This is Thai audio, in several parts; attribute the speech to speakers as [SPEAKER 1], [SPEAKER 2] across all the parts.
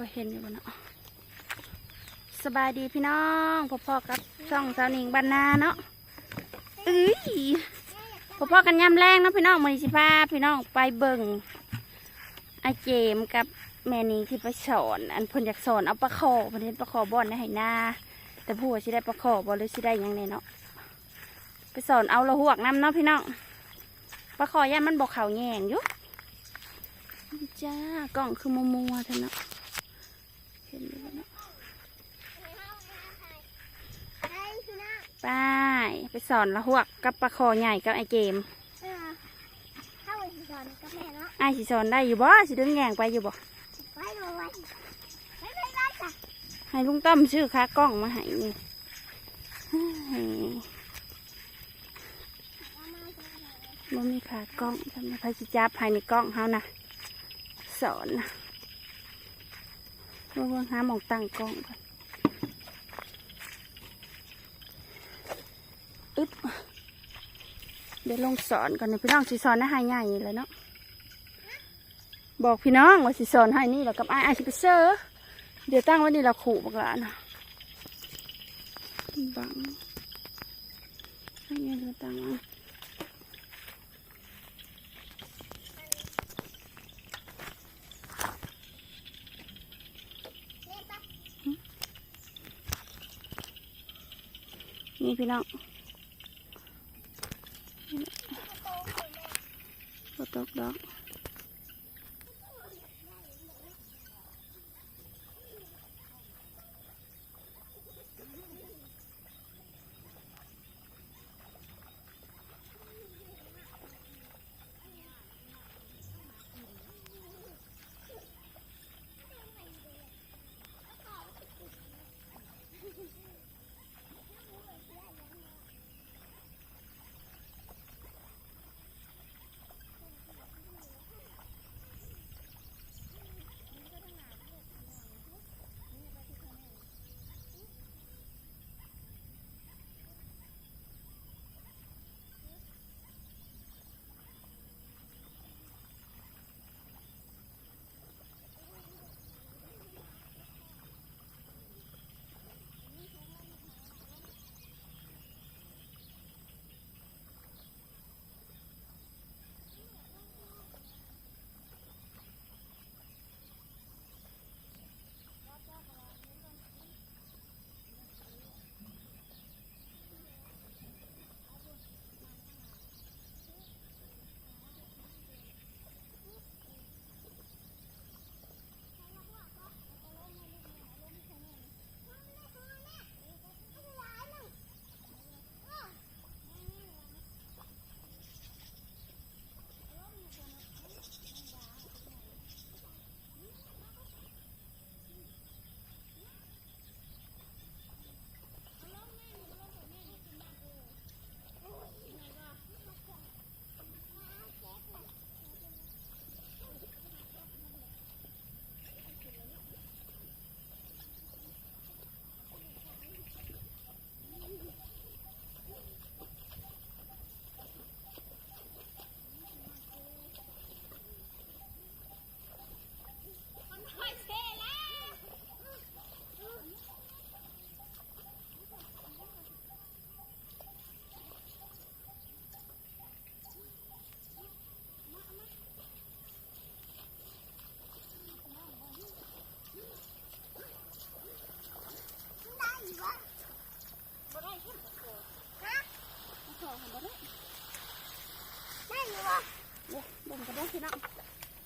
[SPEAKER 1] ก็เห็นอยู่บนเนาะสบายดีพี่น้องพ่อๆกับช่องสาวหนิงบานนาเนาะเอ้ยพ่อๆกันย่ำแรงเนาะพี่น้องมือสิพาพี่น้องไปเบิ่งไอเจมกับแม่นี้ที่ไปสอนอันพ่นอยากสอนเอาปลาคอเพิ่นเห็นปลาคอบอนในไหนาแต่ผู้ว่าสิได้ปลาคอบอหรือสิได้ยังเนี่ยเนาะไปสอนเอาละหวกน้ำเนาะพี่น้องปลาคอย่ามันบอกเขาแยงอยู่จ้ากล่องคือมัวมัวๆเท่านั้นอยู่บ่เนาะ ไปไปสอนละหวกกับปลาคอใหญ่กับไอเกม
[SPEAKER 2] ถ้าวันที่สอนกับแม่เนาะ
[SPEAKER 1] ไอสิสอนได้อยู่บ่สิดึงแยงไปอยู่บ่
[SPEAKER 2] ไปเลยไปไปไปไปจ้ะ
[SPEAKER 1] ให้ลุงต้อมชื่อค้ากล้องมาให้นี่เฮ้ยบ่มีขากล้องทำไมพระสิจับให้ในกล้องเฮานะสอนนะเบิ่งหาหมองตั้งกล้องก่อนึ๊บเดี๋ยวลงสอนก่อนนะพี่น้องสิสอนนะให้ใหญ่เลยเนาะบอกพี่น้องว่าสิสอนให้นี่แล้วกับไอ้ไอ้ายสิปเซอร์เดี๋ยวตั้งว้นี่เราขู่บักหลานนะบังให้เงี้ยเราตั้งว้นี่พี่น้อง ก็ตก กันได้อพี่น้อง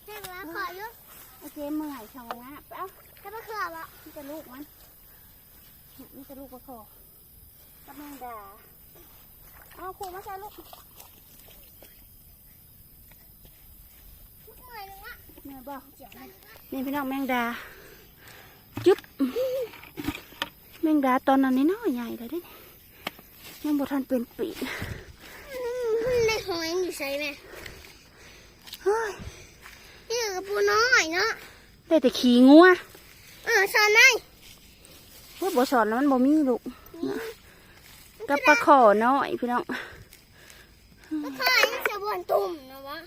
[SPEAKER 2] ได้อยู่วะขออยู่
[SPEAKER 1] โอเคเมื่อยช่องงะไปเอา
[SPEAKER 2] ถ้าไม่เขื่อนวะ
[SPEAKER 1] นี่จะลูกมันนี่จะลูกปลาคอกับแมงดาเอาขู่มาใส่ลูก
[SPEAKER 2] เมื่อยเลยวะ
[SPEAKER 1] เมื่อยบ่
[SPEAKER 2] เจ็บมัน
[SPEAKER 1] นี่พี่น้องแมงดาจุ๊บแมงดาตอนนั้นนี่น้อยใหญ่เลยเด้ยังบ่ทันเป็นปีก
[SPEAKER 2] ในหอยอยู่ใส่ไหม
[SPEAKER 1] เฮ้ย
[SPEAKER 2] นี่กระปูน้อยเนาะ
[SPEAKER 1] ได้แต่ขี่งัว
[SPEAKER 2] เออสอนได้
[SPEAKER 1] ว่าบ่สอนแล้วมันบ่มีลูกกับปลาขอน้อยพี่น้อง
[SPEAKER 2] ก็คอยนี่จะบวนตุ่มนะวะ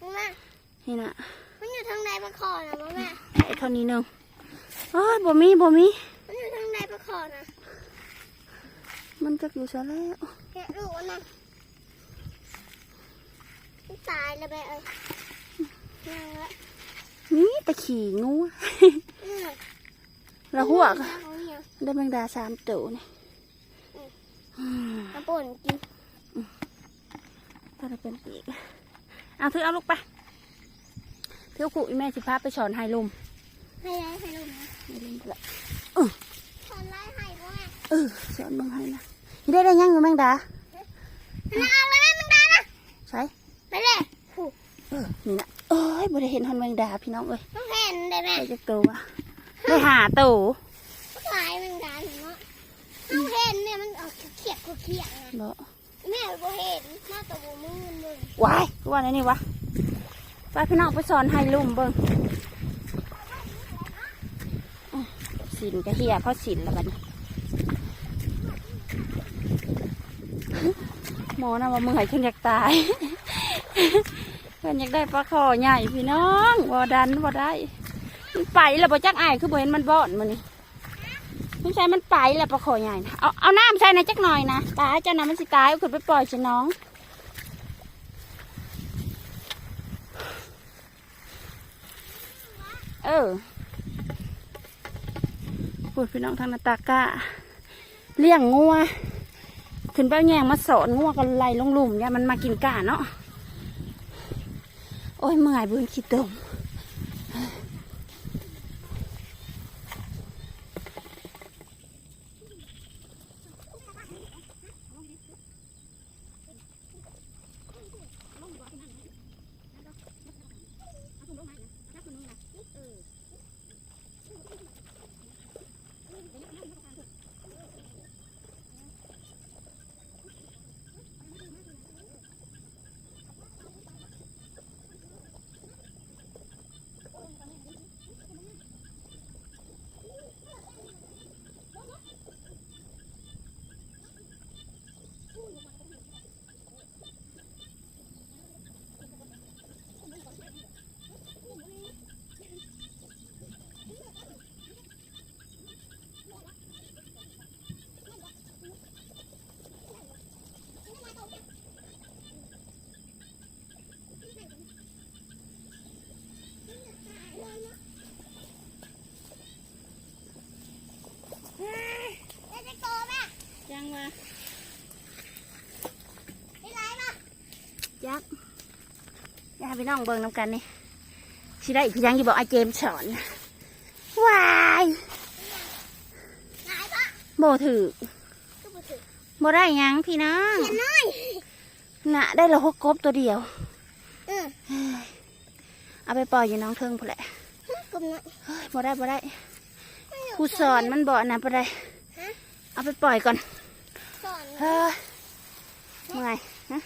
[SPEAKER 2] รู้ไหม
[SPEAKER 1] นี่นะ
[SPEAKER 2] มันอยู่ทางใดมาคอนะวะแม่
[SPEAKER 1] ไอ้เท่านี้หนึง
[SPEAKER 2] ฮ
[SPEAKER 1] โอ้ยบ่มีบ่มี
[SPEAKER 2] มันอยู่ทางในปลาคอนะ
[SPEAKER 1] มันจะอยู่ซะแล้ว
[SPEAKER 2] แกะลูกมันนะมัน ตายแล้วแม่เอ้ยยังละ
[SPEAKER 1] นี่ตะขี่งู
[SPEAKER 2] อืม
[SPEAKER 1] แล้วหัวก
[SPEAKER 2] เอาเนี่ย
[SPEAKER 1] ได้แมงดาสามตัวนี่อืม
[SPEAKER 2] มาป่นกิน
[SPEAKER 1] ถ้าได้เป็นปีกเอาถือเอาลูกไปเที่ยวขู่อีแม่สิพาไปสอนไฮลุม
[SPEAKER 2] ให้ไล่ให้ลูกนะ
[SPEAKER 1] ไฮลุมไปละ
[SPEAKER 2] ถอนไล่ให้พ่อแม่
[SPEAKER 1] เออสอนเบังไฮนะนี่ได้ได้ยังอยู่แมงดา
[SPEAKER 2] มันเอาเลยมันได้นะ
[SPEAKER 1] ใช่
[SPEAKER 2] ไปเลยผู
[SPEAKER 1] เออนี่นะเอ้ยบ่ได้เห็นฮอนแมงดาพี่น้องเอ้ย
[SPEAKER 2] ต้องเห็นได้ไหม
[SPEAKER 1] ได้จักตัววะได้หาตัว
[SPEAKER 2] ลายมันได้เห็นเนาะต้องเห็นเนี่ยมันออกเขียดกูเขียดนะ
[SPEAKER 1] บ่
[SPEAKER 2] แม่บ่เห็นมาตัวบ่มือมึง
[SPEAKER 1] วายกูว่าไหนนี่วะไปพี่น้องไปสอนไฮลุมเบิ่งอื้อสินกะเฮียเพราะสินแล้วบัดนี้หมอนะว่ามึงใหายขึ้นอยากตาย เพิ่นอยากได้ปลาคอใหญ่พี่น้องบ่ดันบ่ได้มันไปแล้วบ่จักอายคือบ่เห็นมันบ่อนมันนี่ไม่ใช่มันไปแล้วปลาคอใหญ่นะเอาเอาน้ำใส่ในจักหน่อยนะตาเจ้านะมันสิตายเอาขึ้นไปปล่อยสิน้องเออพูดพี่น้องทางหนาตากะเลี้ยงงัวขึ้นไปแยงมาสอนงัวกันไล่ลงหลุมเนี่ยมันมากินกาเนาะ โอ้ยเมื่อยบืนขี้ตม พี่น้องเบิ่งน้ำกันนี่สิได้พี่ยังอยู่บอกไอาเจมส์สอนวาย
[SPEAKER 2] ไหนป่ะ
[SPEAKER 1] โบถือ
[SPEAKER 2] ก็บ่ถึง
[SPEAKER 1] โบได้หยังพี่น้อง
[SPEAKER 2] เขียนน้อย
[SPEAKER 1] น่ะได้และหกกบตัวเดียว
[SPEAKER 2] เออ
[SPEAKER 1] เอาไปปล่อยอยู่น้องเทิงพอแหละ
[SPEAKER 2] กลมน้อย
[SPEAKER 1] เฮ้ยบ่ได้บ่ได้ครูสอนมันบ่นะบ่ได้
[SPEAKER 2] ฮะ
[SPEAKER 1] เอาไปปล่อยก่อน
[SPEAKER 2] สอน
[SPEAKER 1] เฮ้ยเมื่อยนะ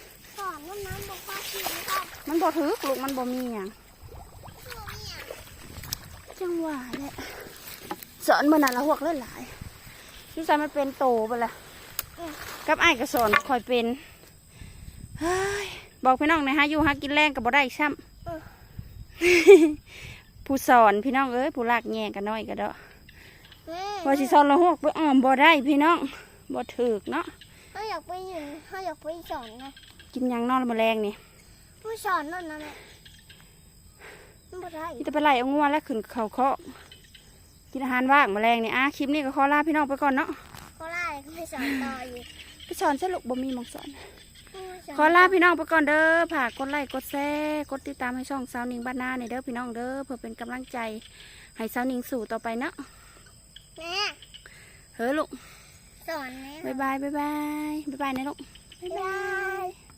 [SPEAKER 1] มันบ่ถือลูกมันบ่มีหยัง
[SPEAKER 2] ตัวเนี่ย
[SPEAKER 1] จังหวะแหละสอนมันน่ะละหวกเลยหลายที่ใส่มันเป็นโตไปละกับไอ้ายก็สอนคอยเป็นเฮ้ยบอกพี่น้องหนะฮะอยู่หากินแรงกับบ่ได้ซ้ำผู้สอนพี่น้องเอ้ยผู้ลากแง่กันน้อยก็เด้อ
[SPEAKER 2] แม่
[SPEAKER 1] พอสิสอนละหวกไปอ้อมบ่ได้พี่น้องบ่ถึกเนาะ
[SPEAKER 2] เขาอยากไปยืนเขาอยากไปสอนนะ
[SPEAKER 1] กินหยังนอนมาแรงนี่
[SPEAKER 2] ผู้สอนนั่นนะแม่มันบ่ได้
[SPEAKER 1] ที่จะไปไล่เอางัวแล้วขึ้นเขาเคาะกินอาหารว่างมาแรงนี่อะคลิปนี้ก็ขอลาพี่น้องไปก่อนเนาะ
[SPEAKER 2] ก็ไล่ก็ไปสอนต่ออยู่
[SPEAKER 1] ไปสอนสลุกบ่มีหมองสอน
[SPEAKER 2] ผู้สน
[SPEAKER 1] ขอลาพี่น้องไปก่อนเด้อฝากกดไลค์กดแชร์กดติดตามให้ช่องสาวนิงบ้านนาในอยเด้อพี่น้องเด้อเพื่อเป็นกำลังใจ ให้สาวนิงสู่ต่อไปเนาะ
[SPEAKER 2] แม่
[SPEAKER 1] เฮ้อลูก
[SPEAKER 2] สอนแม่
[SPEAKER 1] บายบายบายบายบายบายนะลูก
[SPEAKER 2] บ๊ายบาย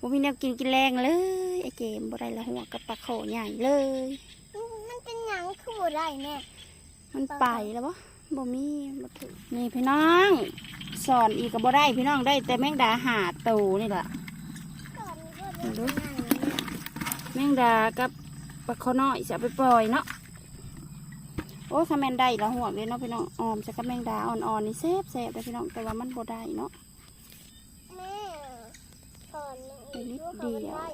[SPEAKER 1] บ่มีแนวกินกินแรงเลยไอ้เจมบ่ได้ละหัวกับปลาโขใหญ่เลย
[SPEAKER 2] มันเป็นหยังคือบ่ได้แม่
[SPEAKER 1] มันไปแล้วบ่บ่มีบ่ถึงนี่พี่น้องสอนอีกก็บ่ได้พี่น้องได้ แต่แมงดาหาตูนี่แหละ
[SPEAKER 2] สอนก็เป็นหยังนะแม่
[SPEAKER 1] แมงดากับปลาคอน้อยจะเอาไปปล่อยเนาะโอ้ยคาแมนได้ละห่วงเลยเนาะพี่น้องออมจะกับแมงดาอ่อนๆนี่แซ่บแซ่บเลยพี่น้องแต่ว่ามันบ่ได้เนาะ
[SPEAKER 2] แม่สอน
[SPEAKER 1] เป็นนิดเดียว
[SPEAKER 2] ได้